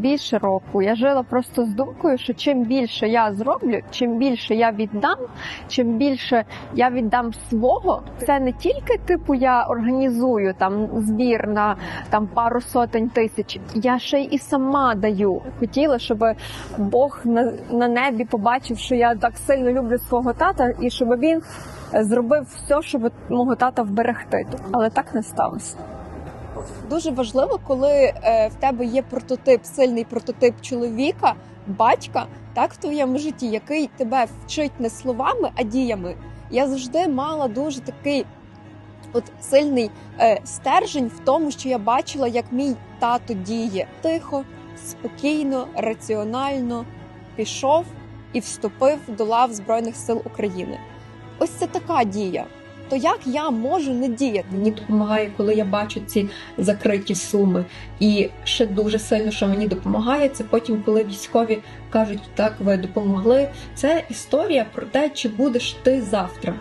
більше року я жила просто з думкою, що чим більше я зроблю, чим більше я віддам, чим більше я віддам свого, це не тільки типу я організую там збір на там пару сотень тисяч. Я ще й і сама даю. Хотіла, щоб Бог на, на небі побачив, що я так сильно люблю свого тата, і щоб він зробив все, щоб мого тата вберегти. Але так не сталося. Дуже важливо, коли е, в тебе є прототип, сильний прототип чоловіка, батька, так в твоєму житті, який тебе вчить не словами, а діями. Я завжди мала дуже такий от сильний е, стержень в тому, що я бачила, як мій тато діє тихо, спокійно, раціонально пішов і вступив до лав Збройних сил України. Ось це така дія. То як я можу не діяти? Мені допомагає, коли я бачу ці закриті суми. І ще дуже сильно, що мені допомагає, це потім, коли військові кажуть, так ви допомогли. Це історія про те, чи будеш ти завтра.